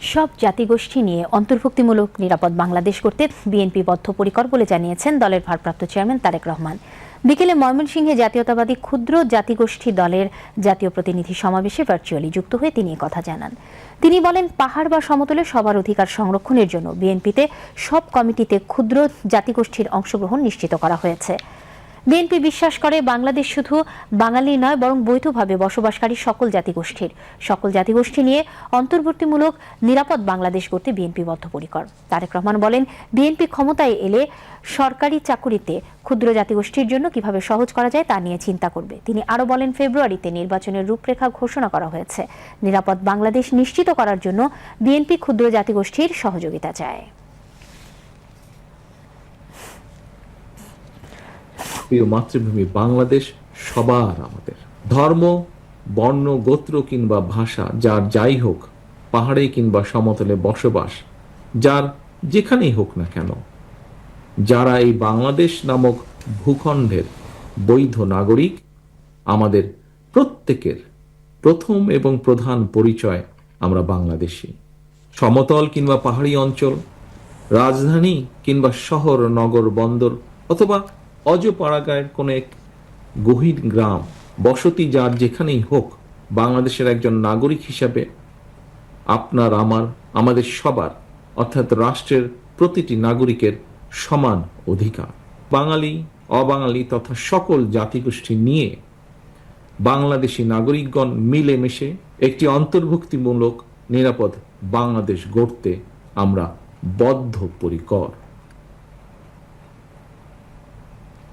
সব জাতিগোষ্ঠী নিয়ে অন্তর্ভুক্তিমূলক নিরাপদ বাংলাদেশ করতে বিএনপি বদ্ধপরিকর বলে জানিয়েছেন দলের ভারপ্রাপ্ত চেয়ারম্যান তারেক রহমান। বিকেলে ময়মনসিংহে জাতীয়তাবাদী ক্ষুদ্র জাতিগোষ্ঠী দলের জাতীয় প্রতিনিধি সমাবেশে ভার্চুয়ালি যুক্ত হয়ে তিনি কথা জানান। তিনি বলেন, পাহাড় বা সমতলে সবার অধিকার সংরক্ষণের জন্য বিএনপিতে সব কমিটিতে ক্ষুদ্র জাতিগোষ্ঠীর অংশগ্রহণ নিশ্চিত করা হয়েছে। বিএনপি বিশ্বাস করে বাংলাদেশ শুধু বাঙালি নয়, বরং বৈধভাবে বসবাসকারী সকল জাতিগোষ্ঠীর। সকল জাতিগোষ্ঠী নিয়ে অন্তর্বর্তীমূলক নিরাপদ বাংলাদেশ করতে বিএনপি বদ্ধপরিকর তারেক রহমান বলেন, বিএনপি ক্ষমতায় এলে সরকারি চাকুরিতে ক্ষুদ্র জাতিগোষ্ঠীর জন্য কীভাবে সহজ করা যায় তা নিয়ে চিন্তা করবে। তিনি আরও বলেন, ফেব্রুয়ারিতে নির্বাচনের রূপরেখা ঘোষণা করা হয়েছে। নিরাপদ বাংলাদেশ নিশ্চিত করার জন্য বিএনপি ক্ষুদ্র জাতিগোষ্ঠীর সহযোগিতা চায়। প্রিয় মাতৃভূমি বাংলাদেশ, সবার আমাদের। ধর্ম, বর্ণ, গোত্র কিংবা ভাষা, যার যাই হোক, পাহাড়ে কিংবা সমতলে বসবাস, যার যেখানেই হোক না কেন, যারা এই বাংলাদেশ নামক ভূখণ্ডের বৈধ নাগরিক, আমাদের প্রত্যেকের প্রথম এবং প্রধান পরিচয় আমরা বাংলাদেশি। সমতল কিংবা পাহাড়ি অঞ্চল, রাজধানী কিংবা শহর, নগর, বন্দর অথবা অজপাড়াগায়ের কোনো এক গহীন গ্রাম, বসতি যার যেখানেই হোক, বাংলাদেশের একজন নাগরিক হিসাবে আপনার, আমার, আমাদের সবার, অর্থাৎ রাষ্ট্রের প্রতিটি নাগরিকের সমান অধিকার। বাঙালি, অবাঙালি তথা সকল জাতিগোষ্ঠী নিয়ে বাংলাদেশি নাগরিকগণ মিলেমিশে একটি অন্তর্ভুক্তিমূলক নিরাপদ বাংলাদেশ গড়তে আমরা বদ্ধপরিকর।